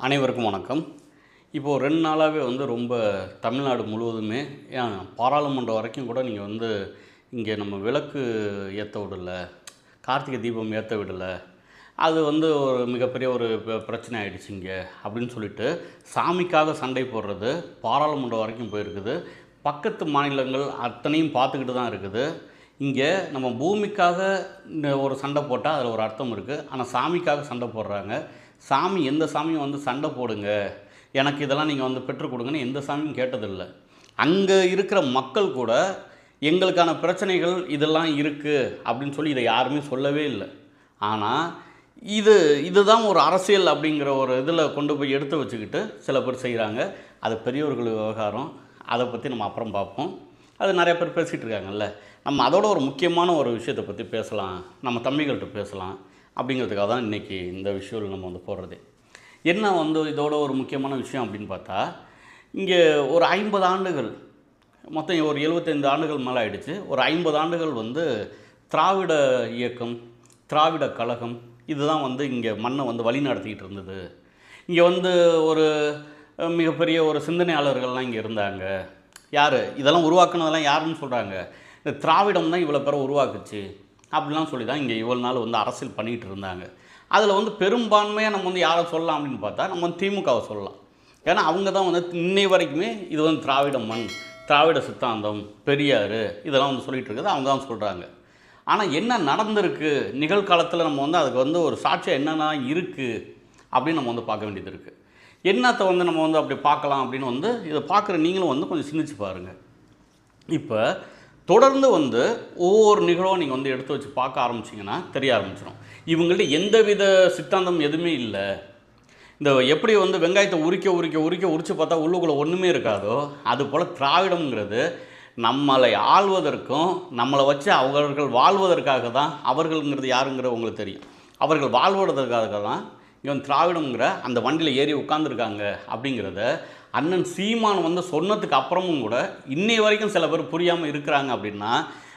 அனைவருக்கும் வணக்கம். இப்போது ரெண்டு நாளாகவே வந்து ரொம்ப தமிழ்நாடு முழுவதுமே பாராளுமன்றம் வரைக்கும் கூட நீங்கள் வந்து இங்கே நம்ம விளக்கு ஏற்ற விடல கார்த்திகை தீபம் ஏற்ற விடலை. அது வந்து ஒரு மிகப்பெரிய ஒரு ப- பிரச்சனை ஆகிடுச்சு இங்கே அப்படின்னு சொல்லிட்டு சாமிக்காக சண்டை போடுறது பாராளுமன்றம் வரைக்கும் போயிருக்குது. பக்கத்து மாநிலங்கள் அத்தனையும் பார்த்துக்கிட்டு தான் இருக்குது. இங்கே நம்ம பூமிக்காக ஒரு சண்டை போட்டால் அதில் ஒரு அர்த்தம் இருக்குது ஆனால் சாமிக்காக சண்டை போடுறாங்க. சாமி எந்த சாமியும் வந்து சண்டை போடுங்க. எனக்கு இதெல்லாம் நீங்கள் வந்து பெற்றுக் கொடுங்கன்னு எந்த சாமியும் கேட்டதில்லை. அங்கே இருக்கிற மக்கள் கூட எங்களுக்கான பிரச்சனைகள் இதெல்லாம் இருக்குது அப்படின்னு சொல்லி இதை யாருமே சொல்லவே இல்லை. ஆனால் இது இதுதான் ஒரு அரசியல் அப்படிங்கிற ஒரு இதில் கொண்டு போய் எடுத்து வச்சுக்கிட்டு சில பேர் செய்கிறாங்க. அது பெரியவர்கள் விவகாரம். அதை பற்றி நம்ம அப்புறம் பார்ப்போம். அது நிறைய பேர் பேசிகிட்டு இருக்காங்கல்ல. நம்ம அதோட ஒரு முக்கியமான ஒரு விஷயத்தை பற்றி பேசலாம். நம்ம தம்பிகள்கிட்ட பேசலாம். அப்படிங்கிறதுக்காக தான் இன்றைக்கி இந்த விஷயம் நம்ம வந்து போடுறது. என்ன வந்து இதோட ஒரு முக்கியமான விஷயம் அப்படின்னு பார்த்தா இங்கே ஒரு ஐம்பது ஆண்டுகள் மொத்தம் ஒரு எழுபத்தைந்து ஆண்டுகள் மேலே ஆகிடுச்சு ஒரு ஐம்பது ஆண்டுகள் வந்து திராவிட இயக்கம் திராவிட கழகம் இதுதான் வந்து இங்கே மண்ணை வந்து வழி நடத்திக்கிட்டு இருந்தது. இங்கே வந்து ஒரு மிகப்பெரிய ஒரு சிந்தனையாளர்கள்லாம் இங்கே இருந்தாங்க. யார்? இதெல்லாம் உருவாக்குனதெல்லாம் யாருன்னு சொல்கிறாங்க இந்த திராவிடம் தான் இவ்வளோ பேரை உருவாக்குச்சு. அப்படிலாம் சொல்லி தான் இங்கே இவ்வளோ நாள் வந்து அரசியல் பண்ணிகிட்டு இருந்தாங்க. அதில் வந்து பெரும்பான்மையாக நம்ம வந்து யாரை சொல்லலாம் அப்படின்னு பார்த்தா நம்ம வந்து திமுகவை சொல்லலாம். ஏன்னா அவங்க தான் வந்து இன்னை வரைக்குமே இது வந்து திராவிட மண் திராவிட சித்தாந்தம் பெரியார் இதெல்லாம் வந்து சொல்லிகிட்டு இருக்குது. அவங்க தான் சொல்கிறாங்க ஆனால் என்ன நடந்திருக்கு? நிகழ்காலத்தில் நம்ம வந்து அதுக்கு வந்து ஒரு சாட்சியம் என்னென்ன இருக்குது அப்படின்னு நம்ம வந்து பார்க்க வேண்டியது இருக்குது என்னத்தை வந்து நம்ம வந்து அப்படி பார்க்கலாம் அப்படின்னு வந்து இதை பார்க்குற நீங்களும் வந்து கொஞ்சம் சிந்திச்சு பாருங்கள் இப்போ தொடர்ந்து வந்து ஒவ்வொரு நிகழ்வும் நீங்கள் வந்து எடுத்து வச்சு பார்க்க ஆரம்பிச்சிங்கன்னா தெரிய ஆரம்பிச்சிடும் இவங்கள்ட்ட எந்தவித சித்தாந்தம் எதுவுமே இல்லை. இந்த எப்படி வந்து வெங்காயத்தை உரிக்க உரிக்க உரிக்க உரிச்சு பார்த்தா உள்ளுக்குள்ளே ஒன்றுமே இருக்காதோ அது போல் திராவிடம்ங்கிறது நம்மளை ஆள்வதற்கும் நம்மளை வச்சு அவர்கள் வாழ்வதற்காக தான் அவர்கள்ங்கிறது யாருங்கிறது உங்களுக்கு தெரியும். அவர்கள் வாழ்வதற்காக தான் இங்கே திராவிடம்ங்கிற அந்த வண்டியில் ஏறி உட்காந்துருக்காங்க அப்படிங்கிறத அண்ணன் சீமான் வந்து சொன்னதுக்கு அப்புறமும் கூட இன்னை வரைக்கும் சில பேர் புரியாமல் இருக்கிறாங்க அப்படின்னா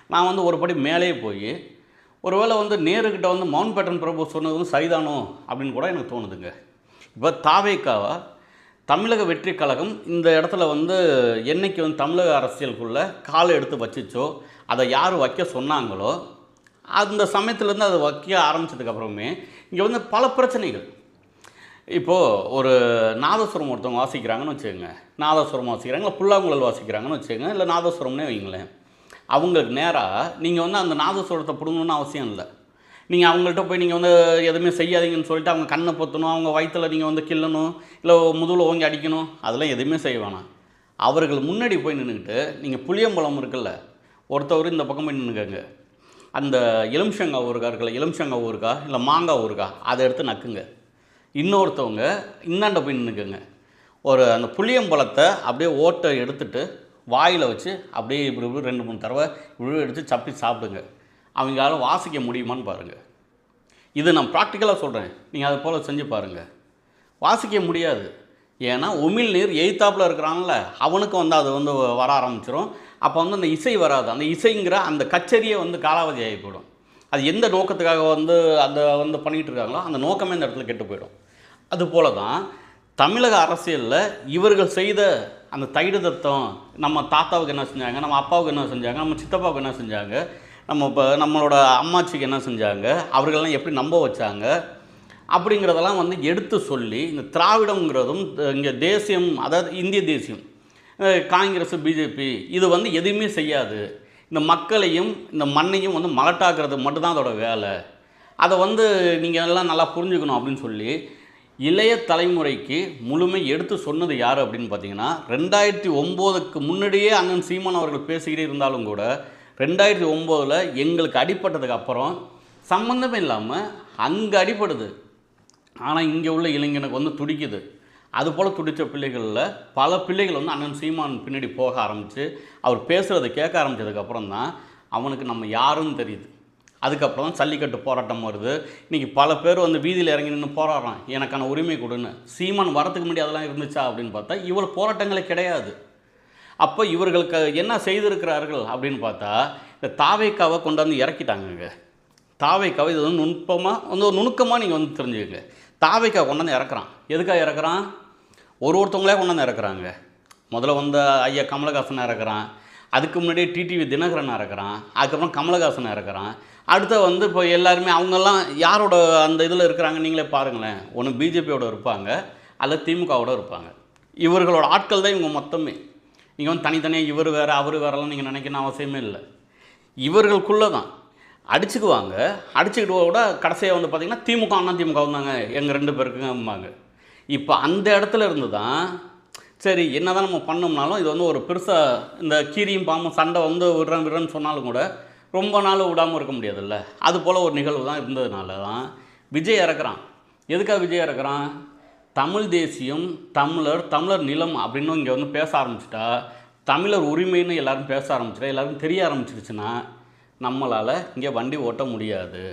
நான் வந்து ஒரு படி மேலே போய் ஒருவேளை வந்து நேருக்கிட்ட வந்து மவுண்ட் பேட்டன் பிரபு சொன்னது வந்து சரிதானோ அப்படின்னு கூட எனக்கு தோணுதுங்க. இப்போ தாவேக்காவா தமிழக வெற்றி கழகம் இந்த இடத்துல வந்து என்னைக்கு வந்து தமிழக அரசியலுக்குள்ளே காலை எடுத்து வச்சிச்சோ அதை யார் வைக்க சொன்னாங்களோ அந்த சமயத்துலேருந்து அதை வைக்க ஆரம்பிச்சதுக்கப்புறமே இங்கே வந்து பல பிரச்சனைகள். இப்போது ஒரு நாதஸ்வரம் ஒருத்தவங்க வாசிக்கிறாங்கன்னு வச்சுக்கோங்க. நாதஸ்வரம் வாசிக்கிறாங்க இல்லை புல்லாங்குழல் வாசிக்கிறாங்கன்னு வச்சுக்கோங்க இல்லை நாதஸ்வரம்னே வைங்களேன். அவங்களுக்கு நேராக நீங்கள் வந்து அந்த நாதஸ்வரத்தை பிடுங்கணும்னு அவசியம் இல்லை. நீங்கள் அவங்கள்ட்ட போய் நீங்கள் வந்து எதுவுமே செய்யாதீங்கன்னு சொல்லிட்டு அவங்க கண்ணை பொத்தணும் அவங்க வயிற்றில் நீங்கள் வந்து கிள்ளணும் இல்லை முதுகில் ஓங்கி அடிக்கணும் அதெல்லாம் எதுவுமே செய்ய வேணாம். அவர்கள் முன்னாடி போய் நின்றுக்கிட்டு நீங்கள் புளியம்பழம் இருக்குல்ல ஒருத்தவர் இந்த பக்கம் போய் நின்றுக்கங்க அந்த எலுமிச்சங்காய் ஊருக்கா இருக்குல்ல எலுமிச்சங்காய் ஊருக்கா இல்லை மாங்காய் ஊருக்கா அதை எடுத்து நக்குங்க. இன்னொருத்தவங்க இந்தாண்ட போய் நின்றுக்கங்க ஒரு அந்த புளியம்பழத்தை அப்படியே ஓட்டை எடுத்துட்டு வாயில் வச்சு அப்படியே இப்படி இப்படி ரெண்டு மூணு தடவை இப்படி எடுத்து சப்பி சாப்பிடுங்க. அவங்களால வாசிக்க முடியுமான்னு பாருங்கள் இது நான் ப்ராக்டிக்கலாக சொல்கிறேன் நீங்கள் அது போல் செஞ்சு பாருங்கள் வாசிக்க முடியாது. ஏன்னா உமிழ் நீர் எய்த்தாப்பில் இருக்கிறான்ல அவனுக்கு வந்து அது வந்து வர ஆரம்பிச்சிடும் அப்போ வந்து அந்த இசை வராது. அந்த இசைங்கிற அந்த கச்சேரியே வந்து காலாவதி ஆகி போயிடும். அது எந்த நோக்கத்துக்காக வந்து அந்த வந்து பண்ணிகிட்டு இருக்காங்களோ அந்த நோக்கமே இந்த இடத்துல கெட்டு போயிடும். அதுபோல தான் தமிழக அரசியலில் இவர்கள் செய்த அந்த தைடு தத்தம் நம்ம தாத்தாவுக்கு என்ன செஞ்சாங்க நம்ம அப்பாவுக்கு என்ன செஞ்சாங்க நம்ம சித்தப்பாவுக்கு என்ன செஞ்சாங்க நம்ம இப்போ நம்மளோட அம்மாச்சிக்கு என்ன செஞ்சாங்க அவர்களெல்லாம் எப்படி நம்ப வச்சாங்க அப்படிங்கிறதெல்லாம் வந்து எடுத்து சொல்லி இந்த திராவிடங்கிறதும் இங்கே தேசியம் அதாவது இந்திய தேசியம் காங்கிரஸ் பிஜேபி இது வந்து எதுவுமே செய்யாது. இந்த மக்களையும் இந்த மண்ணையும் வந்து மலட்டாக்குறது மட்டும்தான் அதோட வேலை. அதை வந்து நீங்கள் எல்லாம் நல்லா புரிஞ்சுக்கணும் அப்படின்னு சொல்லி இளைய தலைமுறைக்கு முழுமை எடுத்து சொன்னது யார் அப்படின்னு பார்த்தீங்கன்னா ரெண்டாயிரத்தி ஒம்போதுக்கு முன்னாடியே அண்ணன் சீமான் அவர்கள் பேசிக்கிட்டே இருந்தாலும் கூட ரெண்டாயிரத்தி ஒம்போதில் எங்களுக்கு அடிப்பட்டதுக்கு அப்புறம் சம்மந்தமே இல்லாமல் அங்கே அடிப்படுது ஆனால் இங்கே உள்ள இளைஞனுக்கு வந்து துடிக்குது. அதுபோல் துடித்த பிள்ளைகளில் பல பிள்ளைகள் வந்து அண்ணன் சீமான் பின்னாடி போக ஆரம்பித்து அவர் பேசுகிறத கேட்க ஆரம்பித்ததுக்கப்புறம் தான் அவனுக்கு நம்ம யாருன்னு தெரியுது. அதுக்கப்புறம் தான் ஜல்லிக்கட்டு போராட்டம் வருது. இன்றைக்கி பல பேர் வந்து வீதியில் இறங்கி நின்று போராடுறான். எனக்கான உரிமை கொடுன்னு. சீமான் வரத்துக்கு முன்னாடி அதெல்லாம் இருந்துச்சா அப்படின்னு பார்த்தா இவ்வளோ போராட்டங்களே கிடையாது. அப்போ இவர்களுக்கு என்ன செய்திருக்கிறார்கள் அப்படின்னு பார்த்தா இந்த தாவைக்காவை கொண்டாந்து இறக்கிட்டாங்கங்க. தாவைக்காவை இது வந்து நுட்பமாக வந்து ஒரு நுணுக்கமாக நீங்கள் வந்து தெரிஞ்சுக்கங்க. தாவைக்கா கொண்டாந்து இறக்குறான். எதுக்காக இறக்குறான்? ஒரு ஒருத்தவங்களே கொண்டாந்து இறக்குறாங்க. முதல்ல வந்த ஐயா கமலஹாசன் இறக்குறான். அதுக்கு முன்னாடியே டிடிவி தினகரன் இறக்குறான். அதுக்கப்புறம் கமலஹாசன் இறக்குறான். அடுத்த வந்து இப்போ எல்லாருமே அவங்கெல்லாம் யாரோட அந்த இதில் இருக்கிறாங்க நீங்களே பாருங்களேன். ஒன்று பிஜேபியோட இருப்பாங்க. அல்ல திமுகவோட இருப்பாங்க. இவர்களோட ஆட்கள் தான் இவங்க மொத்தமே. நீங்கள் வந்து தனித்தனியாக இவர் வேறு அவர் வேறெல்லாம் நீங்கள் நினைக்கணும் அவசியமே இல்லை. இவர்களுக்குள்ளே தான். அடிச்சுக்குவாங்க. அடிச்சுக்கிட்டு கூட கடைசியாக வந்து பார்த்திங்கன்னா திமுக அண்ணா திமுக வந்தாங்க. எங்கள் ரெண்டு பேருக்குங்கம்பாங்க இப்போ அந்த இடத்துல இருந்து தான் சரி என்ன தான் நம்ம பண்ணோம்னாலும் இது வந்து ஒரு பெருசாக இந்த கீரியும் பாம்பும் சண்டை வந்து விடுறேன் விடுறேன்னு சொன்னாலும் கூட ரொம்ப நாள் விடாமல் இருக்க முடியாதுல்ல. அது போல் ஒரு நிகழ்வு தான் இருந்ததுனால தான் விஜய் இறக்குறான். எதுக்காக விஜய் இறக்குறான்? தமிழ் தேசியம் தமிழர் தமிழர் நிலம் அப்படின்னு இங்கே வந்து பேச ஆரம்பிச்சிட்டா தமிழர் உரிமைன்னு எல்லாரும் பேச ஆரம்பிச்சிட்டா எல்லாருக்கும் தெரிய ஆரம்பிச்சிருச்சுன்னா நம்மளால் இங்கே வண்டி ஓட்ட முடியாது.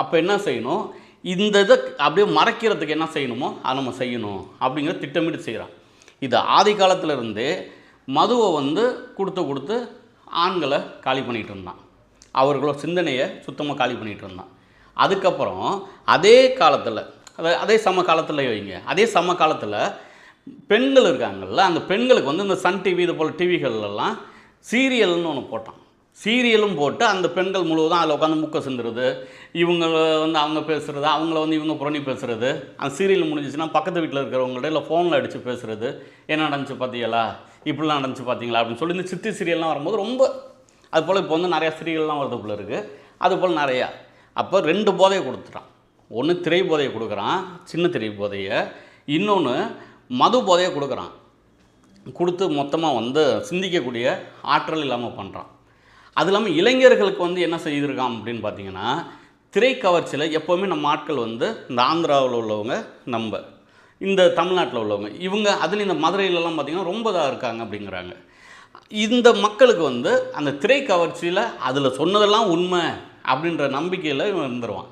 அப்போ என்ன செய்யணும்? இந்த இதை அப்படியே மறைக்கிறதுக்கு என்ன செய்யணுமோ அதை நம்ம செய்யணும் அப்படிங்கிற திட்டமிட்டு செய்கிறான் இது ஆதி காலத்திலிருந்தே மதுவை வந்து கொடுத்து கொடுத்து ஆண்களை காலி பண்ணிகிட்டு இருந்தான். அவர்களோட சிந்தனையை சுத்தமாக காலி பண்ணிகிட்டு இருந்தான். அதுக்கப்புறம் அதே காலத்தில் அதாவது அதே சம காலத்தில் வைங்க. அதே சம காலத்தில் பெண்கள் இருக்காங்கல்ல அந்த பெண்களுக்கு வந்து இந்த சன் டிவி இது போல் டிவிகள்லாம் சீரியல்னு ஒன்று போட்டான். சீரியலும் போட்டு அந்த பெண்கள் முழுவதும் அதில் உட்காந்து முக்க சிந்துறது இவங்க வந்து அவங்க பேசுகிறது அவங்கள வந்து இவங்க புரணி பேசுகிறது அந்த சீரியல் முடிஞ்சிச்சுன்னா பக்கத்து வீட்டில் இருக்கிறவங்கள்ட்ட இல்லை ஃபோனில் அடித்து பேசுகிறது என்ன நடந்துச்சு பார்த்தீங்களா இப்படிலாம் நடந்துச்சு பார்த்தீங்களா அப்படின்னு சொல்லி இந்த சித்தி சீரியல்லாம் வரும்போது ரொம்ப அது போல் இப்போ வந்து நிறையா சீரியல்லாம் வருது போல் இருக்குது அது போல் நிறையா. அப்போ ரெண்டு போதையை கொடுத்துட்டான். ஒன்று திரை போதையை கொடுக்குறான் சின்ன திரை போதையை. இன்னொன்று மது போதையை கொடுக்குறான். கொடுத்து மொத்தமாக வந்து சிந்திக்கக்கூடிய ஆற்றல் இல்லாமல் பண்ணுறான் அது இல்லாமல் இளைஞர்களுக்கு வந்து என்ன செய்திருக்கான் அப்படின்னு பார்த்தீங்கன்னா திரைக்கவர்ச்சியில் எப்போவுமே நம்ம ஆட்கள் வந்து இந்த ஆந்திராவில் உள்ளவங்க நம்ம இந்த தமிழ்நாட்டில் உள்ளவங்க இவங்க அதில் இந்த மதுரையிலலாம் பார்த்திங்கன்னா ரொம்ப இதாக இருக்காங்க அப்படிங்கிறாங்க. இந்த மக்களுக்கு வந்து அந்த திரைக்கவர்ச்சியில் அதில் சொன்னதெல்லாம் உண்மை அப்படின்ற நம்பிக்கையில் இவன் இருந்துருவான்.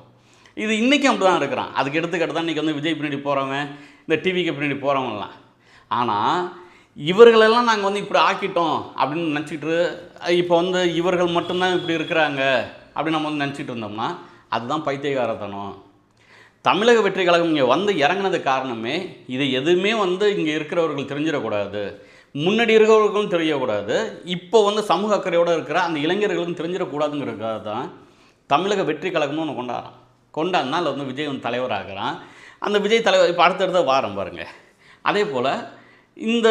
இது இன்றைக்கும் அப்படி தான் இருக்கிறான். அதுக்கு எடுத்துக்கிட்டு தான் இன்றைக்கி வந்து விஜய் பின்னாடி போகிறவன் இந்த டிவிக்கு பின்னாடி போகிறவங்கலாம் ஆனால் இவர்களெல்லாம் நாங்கள் வந்து இப்படி ஆக்கிட்டோம் அப்படின்னு நினச்சிட்டு இப்போ வந்து இவர்கள் மட்டும்தான் இப்படி இருக்கிறாங்க அப்படின்னு நம்ம வந்து நினச்சிட்டு இருந்தோம்னா அதுதான் பைத்தியகாரத்தனம். தமிழக வெற்றி கழகம் இங்கே வந்து இறங்குனது காரணமே இது எதுவுமே வந்து இங்கே இருக்கிறவர்கள் தெரிஞ்சிடக்கூடாது. முன்னாடி இருக்கிறவர்களும் தெரியக்கூடாது. இப்போ வந்து சமூக அக்கறையோடு இருக்கிற அந்த இளைஞர்களுக்கும் தெரிஞ்சிடக்கூடாதுங்கிறதுக்காக தான் தமிழக வெற்றி கழகம்னு ஒன்று கொண்டாடுறான். கொண்டாடினா அதில் வந்து விஜய் வந்து தலைவராகிறான். அந்த விஜய் தலைவர் இப்போ அடுத்தடுத்த வாரம் பாருங்கள் அதே போல் இந்த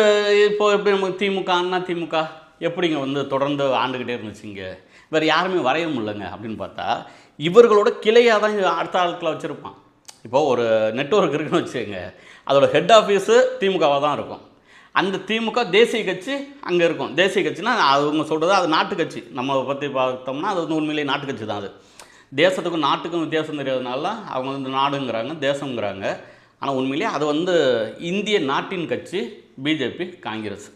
இப்போ எப்படி நம்ம திமுக அண்ணா திமுக எப்படிங்க வந்து தொடர்ந்து ஆண்டுக்கிட்டே இருந்துச்சுங்க? வேறு யாருமே வரைய முடியலங்க அப்படின்னு பார்த்தா இவர்களோட கிளையாக தான் அடுத்த ஆட்களை வச்சுருப்பான். இப்போது ஒரு நெட்வொர்க் இருக்குன்னு வச்சுக்கோங்க. அதோட ஹெட் ஆஃபீஸு திமுகவாக தான் இருக்கும். அந்த திமுக தேசிய கட்சி அங்கே இருக்கும். தேசிய கட்சினா அவங்க சொல்கிறது அது நாட்டு கட்சி. நம்ம பற்றி பார்த்தோம்னா அது வந்து உண்மையிலேயே நாட்டு கட்சி தான் அது. தேசத்துக்கும் நாட்டுக்கும் வித்தியாசம் தெரியாதனால அவங்க வந்து நாடுங்கிறாங்க தேசங்கிறாங்க ஆனால் உண்மையிலேயே அது வந்து இந்திய நாட்டின் கட்சி பிஜேபி காங்கிரஸ்.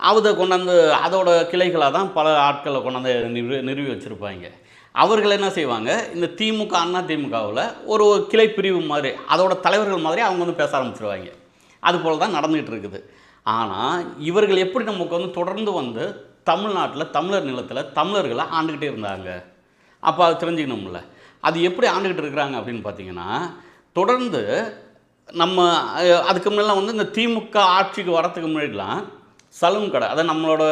அதை கொண்டாந்து அதோட கிளைகளாக தான் பல ஆட்களை கொண்டாந்து நிறு நிறுவி வச்சுருப்பாங்க. அவர்கள் என்ன செய்வாங்க? இந்த திமுக அண்ணா திமுகவில் ஒரு ஒரு கிளை பிரிவு மாதிரி அதோட தலைவர்கள் மாதிரி அவங்க வந்து பேச ஆரம்பிச்சிருவாங்க. அதுபோல் தான் நடந்துகிட்டு இருக்குது. ஆனால் இவர்கள் எப்படி நமக்கு வந்து தொடர்ந்து வந்து தமிழ்நாட்டில் தமிழர் நிலத்தில் தமிழர்களை ஆண்டுக்கிட்டே இருந்தாங்க? அப்போ அது தெரிஞ்சுக்கணும்ல. அது எப்படி ஆண்டுக்கிட்டு இருக்கிறாங்க அப்படின்னு பார்த்தீங்கன்னா தொடர்ந்து நம்ம அதுக்கு முன்னெல்லாம் வந்து இந்த திமுக ஆட்சிக்கு வரத்துக்கு முன்னாடிலாம் சலூன் கடை அதை நம்மளோட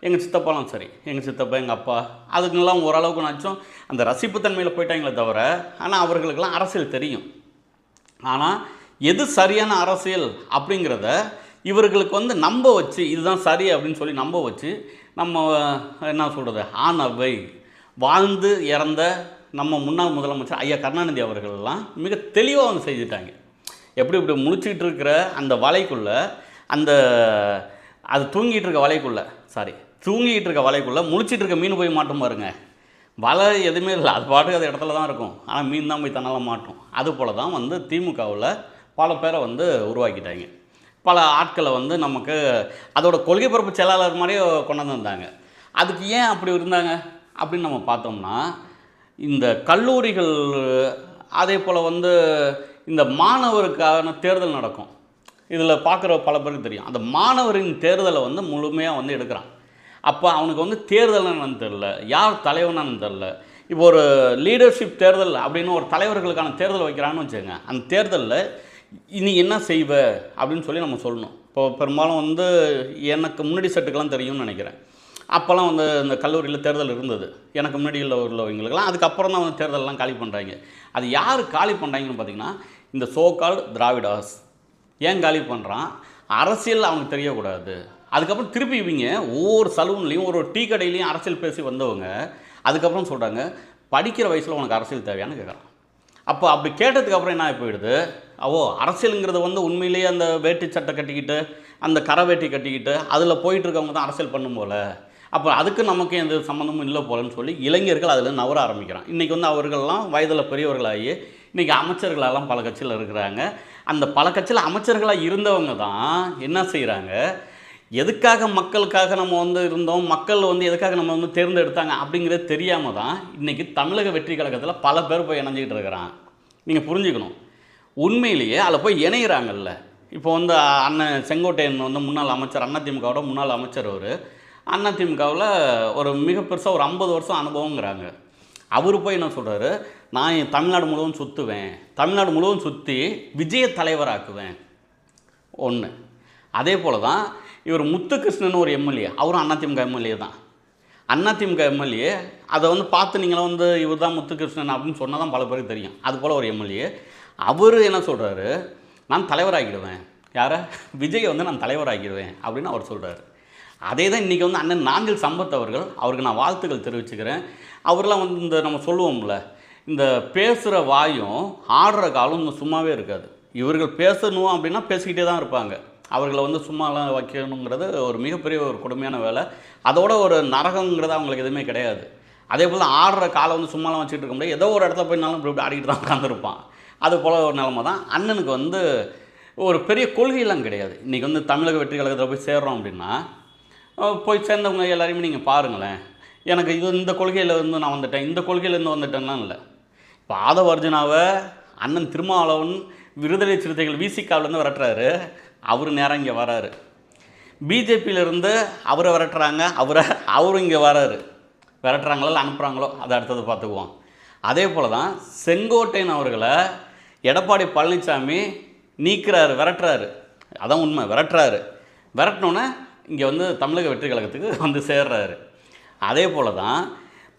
எங்கள் சித்தப்பாலாம் சரி எங்கள் சித்தப்பா எங்கள் அப்பா அதுக்கெல்லாம் ஓரளவுக்கு நாச்சும் அந்த ரசிப்புத்தன்மையில் போயிட்டாங்களே தவிர ஆனால் அவர்களுக்கெல்லாம் அரசியல் தெரியும். ஆனால் எது சரியான அரசியல் அப்படிங்கிறத இவர்களுக்கு வந்து நம்ப வச்சு இதுதான் சரி அப்படின்னு சொல்லி நம்ப வச்சு நம்ம என்ன சொல்கிறது ஆனவை வாழ்ந்து இறந்த நம்ம முன்னாள் முதலமைச்சர் ஐயா கருணாநிதி அவர்கள்லாம் மிக தெளிவாக வந்து செஞ்சுட்டாங்க எப்படி இப்படி முழிச்சிக்கிட்டு இருக்கிற அந்த வலைக்குள்ளே அந்த அது தூங்கிட்டு இருக்க வலைக்குள்ளே சாரி தூங்கிட்டு இருக்க வலைக்குள்ளே முழிச்சிட்டு இருக்க மீன் போய் மாட்டும் பாருங்க. வலை எதுவுமே இல்லை அது பாட்டுக்கு அது இடத்துல தான் இருக்கும். ஆனால் மீன் தான் போய் தன்னால் மாட்டும். அது போல தான் வந்து திமுகவில் பல பேரை வந்து உருவாக்கிட்டாங்க. பல ஆட்களை வந்து நமக்கு அதோட கொள்கை பரப்பு செயலாளர் மாதிரியே கொண்டாந்து வந்தாங்க அதுக்கு ஏன் அப்படி இருந்தாங்க? அப்படின்னு நம்ம பார்த்தோம்னா இந்த கல்லூரிகள் அதே போல் வந்து இந்த மாணவருக்கான தேர்தல் நடக்கும். இதில் பார்க்குற பல பேருக்கு தெரியும். அந்த மாணவரின் தேர்தலை வந்து முழுமையாக வந்து எடுக்கிறான். அப்போ அவனுக்கு வந்து தேர்தல் என்னன்னு தெரில யார் தலைவனான்னு தெரில இப்போ ஒரு லீடர்ஷிப் தேர்தல் அப்படின்னு ஒரு தலைவர்களுக்கான தேர்தல் வைக்கிறான்னு வச்சுக்கோங்க. அந்த தேர்தலில் இனி என்ன செய்வ அப்படின்னு சொல்லி நம்ம சொல்லணும். இப்போ பெரும்பாலும் வந்து எனக்கு முன்னாடி செட்டுக்கெல்லாம் தெரியும்னு நினைக்கிறேன். அப்போல்லாம் வந்து இந்த கல்லூரியில் தேர்தல் இருந்தது. எனக்கு முன்னாடி உள்ள உள்ளவங்களுக்கெல்லாம். அதுக்கப்புறம் தான் வந்து தேர்தலெலாம் காலி பண்ணுறாங்க அது யார் காலி பண்ணுறாங்கன்னு பார்த்தீங்கன்னா இந்த சோகால் திராவிடாஸ் ஏன் காலி பண்ணுறான் அரசியல் அவனுக்கு தெரியக்கூடாது. அதுக்கப்புறம் திருப்பி இவங்க ஒவ்வொரு சலூன்லேயும் ஒரு டீ கடையிலையும் அரசியல் பேசி வந்தவங்க அதுக்கப்புறம் சொல்கிறாங்க படிக்கிற வயசில் உனக்கு அரசியல் தேவையான்னு கேட்குறான் அப்போ அப்படி கேட்டதுக்கப்புறம் என்ன ஆகி போயிடுது? ஓ அரசியலுங்கிறது வந்து உண்மையிலேயே அந்த வேட்டி சட்டை கட்டிக்கிட்டு அந்த கரை வேட்டி கட்டிக்கிட்டு அதில் போயிட்டுருக்கவங்க தான் அரசியல் பண்ணும் போல. அப்போ அதுக்கு நமக்கு எந்த சம்மந்தமும் இல்லை போலன்னு சொல்லி இளைஞர்கள் அதில் நவர ஆரம்பிக்கிறான். இன்றைக்கி வந்து அவர்கள்லாம் வயதில் பெரியவர்களாகி இன்றைக்கி அமைச்சர்களெல்லாம் பல கட்சியில் இருக்கிறாங்க. அந்த பல கட்சியில் அமைச்சர்களாக இருந்தவங்க தான் என்ன செய்கிறாங்க எதுக்காக மக்களுக்காக நம்ம வந்து இருந்தோம்? மக்கள் வந்து எதுக்காக நம்ம வந்து தேர்ந்தெடுத்தாங்க அப்படிங்கிறது தெரியாமல் தான் இன்றைக்கி தமிழக வெற்றி கழகத்தில் பல பேர் போய் இணைஞ்சிக்கிட்டு இருக்கிறான் நீங்கள் புரிஞ்சுக்கணும். உண்மையிலேயே அதில் போய் இணைகிறாங்கல்ல இப்போ வந்து அண்ணன் செங்கோட்டையன் வந்து முன்னாள் அமைச்சர் அதிமுகவோட முன்னாள் அமைச்சர் அவர். அதிமுகவில் ஒரு மிக பெருசாக ஒரு ஐம்பது வருஷம் அனுபவங்கிறாங்க அவர் போய் என்ன சொல்கிறாரு நான் என் தமிழ்நாடு முழுவதும் சுற்றுவேன் தமிழ்நாடு முழுவதும் சுற்றி விஜய தலைவராக்குவேன். ஒன்று அதே போல் தான் இவர் முத்துகிருஷ்ணன் ஒரு எம்எல்ஏ. அவரும் அதிமுக எம்எல்ஏ தான். அதிமுக எம்எல்ஏ அதை வந்து பார்த்து நீங்களும் வந்து இவர் தான் முத்துகிருஷ்ணன் அப்படின்னு சொன்னால் தான் பல பேருக்கு தெரியும். அது போல் ஒரு எம்எல்ஏ. அவர் என்ன சொல்கிறாரு நான் தலைவராகிடுவேன். யாரை? விஜயை வந்து நான் தலைவராகிடுவேன் அப்படின்னு அவர் சொல்கிறாரு அதே தான் இன்றைக்கி வந்து அண்ணன் நாஞ்சில் சம்பத் அவர்கள் அவருக்கு நான் வாழ்த்துக்கள் தெரிவிச்சுக்கிறேன். அவர்லாம் வந்து இந்த நம்ம சொல்லுவோம்ல இந்த பேசுகிற வாயும் ஆடுற காலும் சும்மாவே இருக்காது. இவர்கள் பேசணும் அப்படின்னா பேசிக்கிட்டே தான் இருப்பாங்க. அவர்களை வந்து சும்மாலாம் வைக்கணுங்கிறது ஒரு மிகப்பெரிய ஒரு கொடுமையான வேலை. அதோட ஒரு நரகங்கிறது அவங்களுக்கு எதுவுமே கிடையாது. அதே போல் ஆடுற காலை வந்து சும்மாலாம் வச்சுட்டு இருக்க முடியாது. ஏதோ ஒரு இடத்துல போயினாலும் இப்படி இப்படி ஆடிக்கிட்டு தான் உட்காந்துருப்பான் அது போல் ஒரு நிலமை தான். அண்ணனுக்கு வந்து ஒரு பெரிய கொள்கையெல்லாம் கிடையாது. இன்றைக்கி வந்து தமிழக வெற்றி கழகத்தில் போய் சேர்றோம் அப்படின்னா போய் சேர்ந்தவங்க எல்லாரையுமே நீங்கள் பாருங்களேன். எனக்கு இது இந்த கொள்கையில் இருந்து நான் வந்துட்டேன் இந்த கொள்கையிலேருந்து வந்துட்டேன்லாம் இல்லை. பாதவர்ஜுனாவை அண்ணன் திருமாவளவன் விடுதலை சிறுத்தைகள் விசிகாவிலேருந்து விரட்டுறாரு. அவர் நேரம் இங்கே வராரு. பிஜேபியிலேருந்து அவரை விரட்டுறாங்க. அவரை அவரும் இங்கே வராரு. விரட்டுறாங்களோ இல்லை அனுப்புகிறாங்களோ அதை அடுத்தது பார்த்துக்குவோம். அதே போல் தான் செங்கோட்டையன் அவர்களை எடப்பாடி பழனிசாமி நீக்கிறாரு விரட்டுறாரு. அதான் உண்மை விரட்டுறாரு. விரட்டினோன்னே இங்கே வந்து தமிழக வெற்றி கழகத்துக்கு வந்து சேர்றாரு. அதே போல் தான்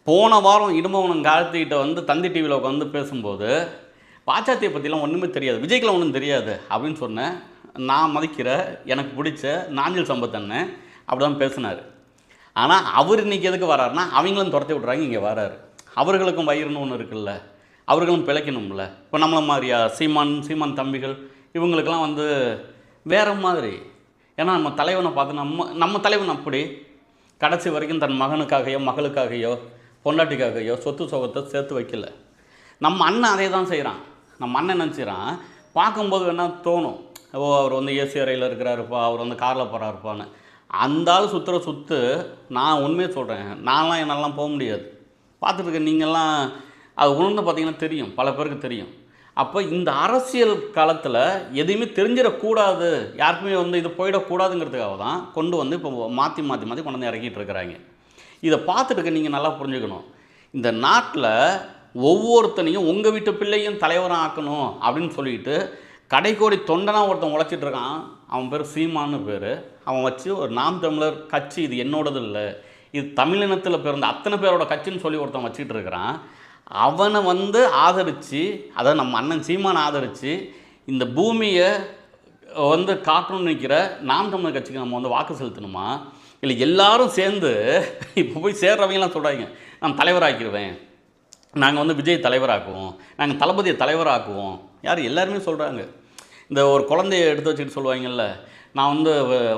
போன வாரம் இடும்பவனம் கார்த்திகிட்ட வந்து தந்தி டிவியில் உட்காந்து பேசும்போது பாச்சாத்தியை பற்றிலாம் ஒன்றுமே தெரியாது விஜய்க்கெலாம் ஒன்றும் தெரியாது அப்படின்னு சொன்னேன். நான் மதிக்கிற எனக்கு பிடிச்ச நாஞ்சில் சம்பத்தன்னு அப்படி தான் பேசினார். ஆனால் அவர் இன்றைக்கி எதுக்கு வராருன்னா அவங்களும் துரத்தி விட்றாங்க இங்கே வராரு. அவர்களுக்கும் வயிறுன்னு ஒன்று இருக்குல்ல அவர்களும் பிழைக்கணும்ல. இப்போ நம்மள மாதிரியா சீமான் சீமான் தம்பிகள் இவங்களுக்கெல்லாம் வந்து வேற மாதிரி. ஏன்னா நம்ம தலைவனை பார்த்து நம்ம நம்ம தலைவன் அப்படி. கடைசி வரைக்கும் தன் மகனுக்காகையோ மகளுக்காகையோ பொண்டாட்டிக்காகையோ சொத்து சுகத்தை சேர்த்து வைக்கல. நம்ம அண்ணன் அதே தான் செய்கிறான் நம்ம அண்ணன் என்ன செய்கிறான் பார்க்கும்போது வேணால் தோணும்? ஓ அவர் வந்து ஏசி அறையில் இருக்கிறாருப்பா அவர் வந்து காரில் போகிறாருப்பான்னு அந்த ஆள் சுற்றுற சுற்று நான் உண்மையை சொல்கிறேன் நான்லாம் என்னெல்லாம் போக முடியாது. பார்த்துட்டு நீங்கள்லாம் அது உணர்ந்து பார்த்தீங்கன்னா தெரியும். பல பேருக்கு தெரியும். அப்போ இந்த அரசியல் காலத்தில் எதையுமே தெரிஞ்சிடக்கூடாது யாருக்குமே வந்து இது போயிடக்கூடாதுங்கிறதுக்காக தான் கொண்டு வந்து இப்போ மாற்றி மாற்றி மாற்றி கொண்டு வந்து இறக்கிட்டு இருக்கிறாங்க. இதை பார்த்துட்டு நீங்கள் நல்லா புரிஞ்சுக்கணும். இந்த நாட்டில் ஒவ்வொருத்தனையும் உங்கள் வீட்டு பிள்ளையும் தலைவராக ஆக்கணும் அப்படின்னு சொல்லிட்டு கடைக்கோடி தொண்டனாக ஒருத்தன் உழைச்சிட்டு இருக்கான். அவன் பேர் சீமான்னு பேர். அவன் வச்சு ஒரு நாம் தமிழர் கட்சி இது என்னோடது இல்லை. இது தமிழினத்தில் பிறந்த அத்தனை பேரோட கட்சின்னு சொல்லி ஒருத்தன் வச்சுக்கிட்டு இருக்கிறான். அவனை வந்து ஆதரித்து அதாவது நம்ம அண்ணன் சீமானை ஆதரித்து இந்த பூமியை வந்து காக்கணும்னு நினைக்கிற நாம் தமிழர் கட்சிக்கு நம்ம வந்து வாக்கு செலுத்தணுமா? இல்லை எல்லாரும் சேர்ந்து இப்போ போய் சேர்றவங்கலாம் சொல்கிறாங்க நான் தலைவராக்கிடுவேன் நாங்கள் வந்து விஜய் தலைவராக்குவோம். நாங்கள் தளபதியை தலைவராக்குவோம். யார்? எல்லாருமே சொல்கிறாங்க இந்த ஒரு குழந்தைய எடுத்து வச்சுக்கிட்டு சொல்லுவாங்கல்ல நான் வந்து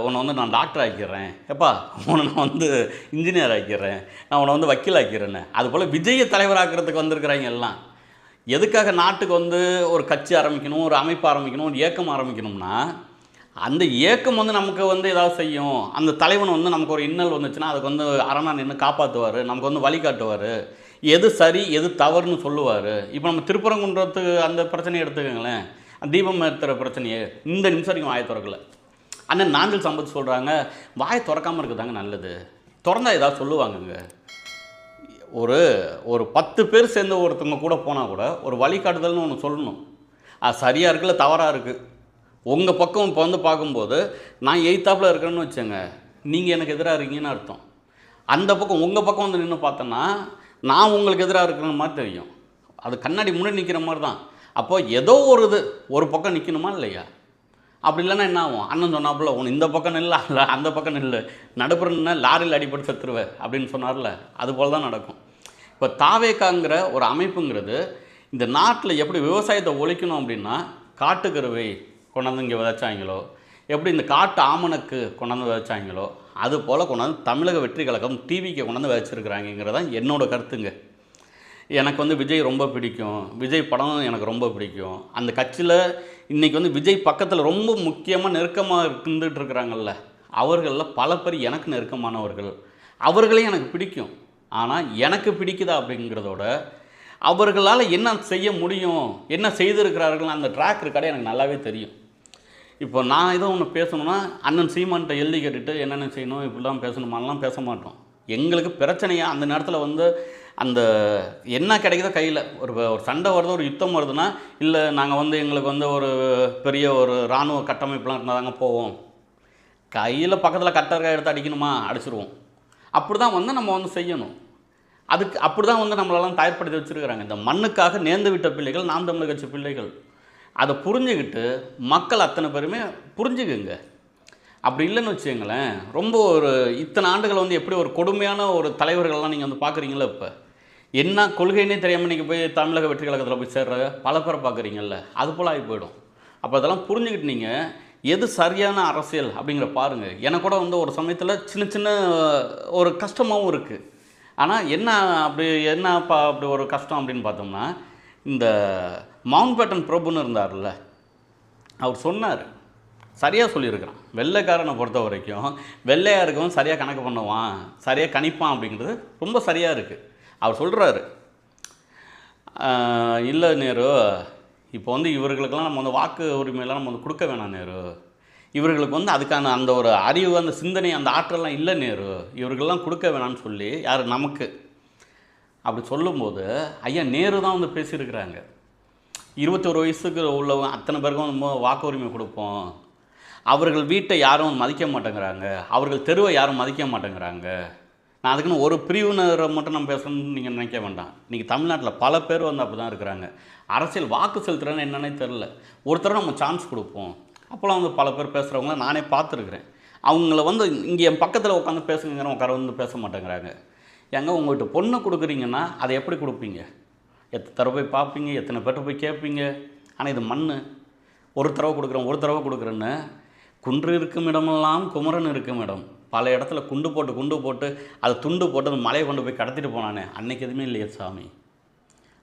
உன்னை வந்து நான் டாக்டர் ஆக்கிடுறேன். எப்பா உன்னை நான் வந்து இன்ஜினியர் ஆக்கிடுறேன். நான் உன்னை வந்து வக்கீல் ஆக்கிடுறேன்னு. அதுபோல் விஜயை தலைவராக்கிறதுக்கு வந்திருக்கிறாங்க எல்லாம். எதுக்காக நாட்டுக்கு வந்து ஒரு கட்சி ஆரம்பிக்கணும் ஒரு அமைப்பு ஆரம்பிக்கணும் ஒரு இயக்கம் ஆரம்பிக்கணும்னா அந்த இயக்கம் வந்து நமக்கு வந்து ஏதாவது செய்யும். அந்த தலைவன் வந்து நமக்கு ஒரு இன்னல் வந்துச்சுன்னா அதுக்கு வந்து அரணா நின்று காப்பாற்றுவார் நமக்கு வந்து வழிகாட்டுவார் எது சரி எது தவறுன்னு சொல்லுவார். இப்போ நம்ம திருப்பரங்குன்றத்துக்கு அந்த பிரச்சனையை எடுத்துக்கோங்களேன். தீபம் ஏற்றுற பிரச்சனையே இந்த நிமிஷம் வரைக்கும் வாயை திறக்கல. அண்ணன் நாஞ்சல் சம்பத் சொல்கிறாங்க வாயை திறக்காமல் இருக்குதாங்க நல்லது. திறந்தா ஏதாவது சொல்லுவாங்கங்க. ஒரு ஒரு பத்து பேர் சேர்ந்து ஒருத்தவங்க கூட போனால் கூட ஒரு வழிகாட்டுதல்னு ஒன்று சொல்லணும். அது சரியாக இருக்குல்ல தவறாக இருக்குது உங்கள் பக்கம் இப்போ வந்து பார்க்கும்போது நான் எயித்தாப்பில் இருக்கிறேன்னு வச்சேங்க நீங்கள் எனக்கு எதிராக இருக்கீங்கன்னு அர்த்தம். அந்த பக்கம் உங்கள் பக்கம் வந்து நின்று பார்த்தோன்னா நான் உங்களுக்கு எதிராக இருக்கிற மாதிரி தெரியும். அது கண்ணாடி முன்னாடி நிற்கிற மாதிரி தான். அப்போது ஏதோ ஒரு இது ஒரு பக்கம் நிற்கணுமா இல்லையா? அப்படி இல்லைன்னா என்ன ஆகும்? அண்ணன் சொன்னாப்புல உன் இந்த பக்கம் நில்ல அல்ல அந்த பக்கம் நில்லு. நடுப்புறன்னா லாரியில் அடிபட்டு செத்துருவேன். அப்படின்னு சொன்னார்ல. அது போல் தான் நடக்கும். இப்போ தாவேக்காங்கிற ஒரு அமைப்புங்கிறது இந்த நாட்டில் எப்படி விவசாயத்தை ஒழிக்கணும் அப்படின்னா காட்டுக்கருவை கொண்டாந்து இங்கே விதைச்சாங்களோ? எப்படி இந்த காட்டு ஆமணக்கு கொண்டாந்து விதைச்சாங்களோ? அது போல் கொண்டாந்து தமிழக வெற்றி கழகம் டிவிக்கு கொண்டாந்து விதைச்சிருக்கிறாங்கிறது தான் என்னோடய கருத்துங்க. எனக்கு வந்து விஜய் ரொம்ப பிடிக்கும். விஜய் படம் எனக்கு ரொம்ப பிடிக்கும். அந்த கட்சியில் இன்றைக்கி வந்து விஜய் பக்கத்தில் ரொம்ப முக்கியமாக நெருக்கமாக இருந்துகிட்டு இருக்கிறாங்கல்ல. அவர்களில் பல பேர் எனக்கு நெருக்கமானவர்கள். அவர்களையும் எனக்கு பிடிக்கும். ஆனால் எனக்கு பிடிக்குதா அப்படிங்கிறதோட அவர்களால் என்ன செய்ய முடியும் என்ன செய்திருக்கிறார்கள் அந்த ட்ராக் இருக்காடே எனக்கு நல்லாவே தெரியும். இப்போ நான் ஏதோ ஒன்று பேசணும்னா அண்ணன் சீமான்கிட்ட எழுதி கேட்டுட்டு என்னென்ன செய்யணும் இப்படிலாம் பேசணுமாலாம் பேச மாட்டோம். எங்களுக்கு பிரச்சனையாக அந்த நேரத்தில் வந்து அந்த என்ன கிடைக்குதோ கையில் ஒரு ஒரு சண்டை வருது ஒரு யுத்தம் வருதுன்னா இல்லை நாங்கள் வந்து எங்களுக்கு வந்து ஒரு பெரிய ஒரு இராணுவ கட்டமைப்புலாம் இருந்தால் தாங்க போவோம். கையில் பக்கத்தில் கட்டர்காய் எடுத்து அடிக்கணுமா அடிச்சிருவோம். அப்படி தான் வந்து நம்ம வந்து செய்யணும். அதுக்கு அப்படி தான் வந்து நம்மளெல்லாம் தயார்படுத்தி வச்சுருக்கிறாங்க. இந்த மண்ணுக்காக நேர்ந்து விட்ட பிள்ளைகள் நாம் தமிழர் கட்சி பிள்ளைகள். அதை புரிஞ்சுக்கிட்டு மக்கள் அத்தனை பேருமே புரிஞ்சுக்குங்க. அப்படி இல்லைன்னு வச்சுங்களேன் ரொம்ப ஒரு இத்தனை ஆண்டுகள் வந்து எப்படி ஒரு கொடுமையான ஒரு தலைவர்கள்லாம் நீங்கள் வந்து பார்க்குறீங்களா இப்போ? என்ன கொள்கைன்னே தெரியாமல் நீங்கள் போய் தமிழக வெற்றி கழகத்தில் போய் சேர்ற பல பேரை பார்க்குறீங்கல்ல அது போல் ஆகி போயிடும். அப்போ அதெல்லாம் புரிஞ்சுக்கிட்டு நீங்கள் எது சரியான அரசியல் அப்படிங்கிற பாருங்கள் எனக்கு கூட வந்து ஒரு சமயத்தில் சின்ன சின்ன ஒரு கஷ்டமாகவும் இருக்குது ஆனால் என்ன அப்படி என்ன பா அப்படி ஒரு கஷ்டம் அப்படின்னு பார்த்தோம்னா இந்த மவுண்ட் பேட்டன் பிரபுன்னு இருந்தார்ல அவர் சொன்னார். சரியாக சொல்லியிருக்கிறான். வெள்ளைக்காரனை பொறுத்த வரைக்கும் வெள்ளையாக இருக்கவன் சரியாக கணக்கு பண்ணுவான் சரியாக கணிப்பான் அப்படிங்கிறது ரொம்ப சரியாக இருக்குது அவர் சொல்கிறாரு இல்லை நேரு இப்போ வந்து இவர்களுக்கெல்லாம் நம்ம வந்து வாக்கு உரிமையெல்லாம் நம்ம வந்து கொடுக்க வேணாம் நேரு. இவர்களுக்கு வந்து அதுக்கான அந்த ஒரு அறிவு அந்த சிந்தனை அந்த ஆற்றல்லாம் இல்லை நேரு. இவர்களெலாம் கொடுக்க வேணாம்னு சொல்லி யார் நமக்கு அப்படி சொல்லும்போது ஐயா நேரு தான் வந்து பேசியிருக்கிறாங்க. இருபத்தோரு வயசுக்கு உள்ளவங்க அத்தனை பேருக்கும் நம்ம வாக்கு உரிமை கொடுப்போம். அவர்கள் வீட்டை யாரும் மதிக்க மாட்டேங்கிறாங்க. அவர்கள் தெருவை யாரும் மதிக்க மாட்டேங்கிறாங்க. நான் அதுக்குன்னு ஒரு பிரிவினரை மட்டும் நம்ம பேசணும்னு நீங்கள் நினைக்க வேண்டாம். இன்றைக்கி தமிழ்நாட்டில் பல பேர் வந்து அப்படி தான் இருக்கிறாங்க. அரசியல் வாக்கு செலுத்துறேன்னு என்னன்னே தெரில ஒருத்தரை நம்ம சான்ஸ் கொடுப்போம். அப்போலாம் வந்து பல பேர் பேசுகிறவங்கள நானே பார்த்துருக்குறேன். அவங்கள வந்து இங்கே என் பக்கத்தில் உட்காந்து பேசுங்கிற உட்கார வந்து பேச மாட்டேங்கிறாங்க. ஏங்க உங்கள்கிட்ட பொண்ணு கொடுக்குறீங்கன்னா அதை எப்படி கொடுப்பீங்க? எத்தனை தடவை போய் பார்ப்பீங்க எத்தனை பேர்ட்ட போய் கேட்பீங்க? ஆனால் இது மண் ஒரு தடவை கொடுக்குறேன் ஒரு தடவை கொடுக்குறேன்னு. குன்று இருக்கும் இடமெல்லாம் குமரன் இருக்கும் இடம். பல இடத்துல குண்டு போட்டு குண்டு போட்டு அதை துண்டு போட்டு அந்த மலையை கொண்டு போய் கடத்திட்டு போனானே. அன்னைக்கு எதுவுமே இல்லையே சாமி.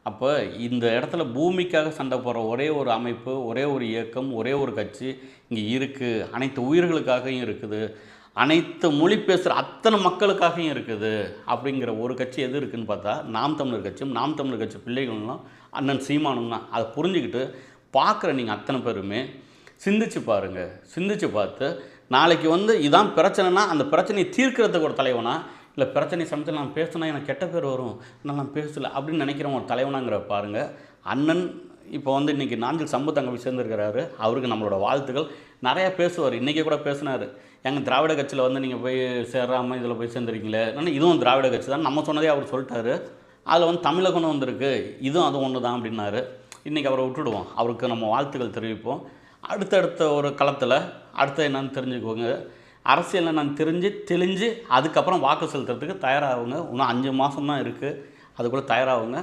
அப்போ இந்த இடத்துல பூமிக்காக சண்டை போடுற ஒரே ஒரு அமைப்பு ஒரே ஒரு இயக்கம் ஒரே ஒரு கட்சி இங்கே இருக்குது அனைத்து உயிர்களுக்காகவும் இருக்குது. அனைத்து மொழி பேசுகிற அத்தனை மக்களுக்காகவும் இருக்குது அப்படிங்கிற ஒரு கட்சி எது இருக்குதுன்னு பார்த்தா நாம் தமிழர் கட்சியும் நாம் தமிழர் கட்சி பிள்ளைகளும் அண்ணன் சீமானும் தான். அதை புரிஞ்சுக்கிட்டு பார்க்குற நீங்கள் அத்தனை பேருமே சிந்திச்சு பாருங்கள் சிந்திச்சு பார்த்து நாளைக்கு வந்து இதான் பிரச்சனைனா அந்த பிரச்சனையை தீர்க்கிறதுக்கு ஒரு தலைவனா? இல்லை பிரச்சனை சமயத்தில் நான் பேசினா எனக்கு கெட்ட பேர் வரும். நான் பேசலை அப்படின்னு நினைக்கிறவன் ஒரு தலைவனாங்கிற பாருங்கள் அண்ணன் இப்போ வந்து இன்றைக்கி நாஞ்சில் சம்பத் அங்கே போய் சேர்ந்துருக்கிறாரு. அவருக்கு நம்மளோட வாழ்த்துக்கள். நிறையா பேசுவார். இன்றைக்கி கூட பேசினார். எங்கள் திராவிட கட்சியில் வந்து நீங்கள் போய் சேராமல் இதில் போய் சேர்ந்துருக்கீங்களே. ஆனால் இதுவும் திராவிட கட்சி தான். நம்ம சொன்னதே அவர் சொல்லிட்டாரு. அதில் வந்து தமிழகம்னு வந்திருக்கு. இதுவும் அது ஒன்று தான் அப்படின்னாரு. இன்றைக்கி அவரை விட்டுடுவோம். அவருக்கு நம்ம வாழ்த்துக்கள் தெரிவிப்போம். அடுத்தடுத்த ஒரு களத்தில் அடுத்தது என்னன்னு தெரிஞ்சுக்கோங்க. அரசியலில் நான் தெரிஞ்சு தெளிஞ்சு அதுக்கப்புறம் வாக்கு செலுத்துறதுக்கு தயாராகுங்க. இன்னும் அஞ்சு மாதம் தான் இருக்குது அதுக்குள்ளே தயாராகுங்க.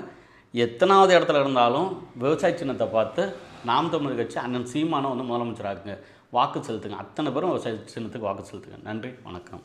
எத்தனாவது இடத்துல இருந்தாலும் விவசாய சின்னத்தை பார்த்து நாம் தமிழர் கட்சி அண்ணன் சீமானை வந்து முதலமைச்சராக்குங்க. வாக்கு செலுத்துங்க. அத்தனை பேரும் விவசாய சின்னத்துக்கு வாக்கு செலுத்துங்க. நன்றி. வணக்கம்.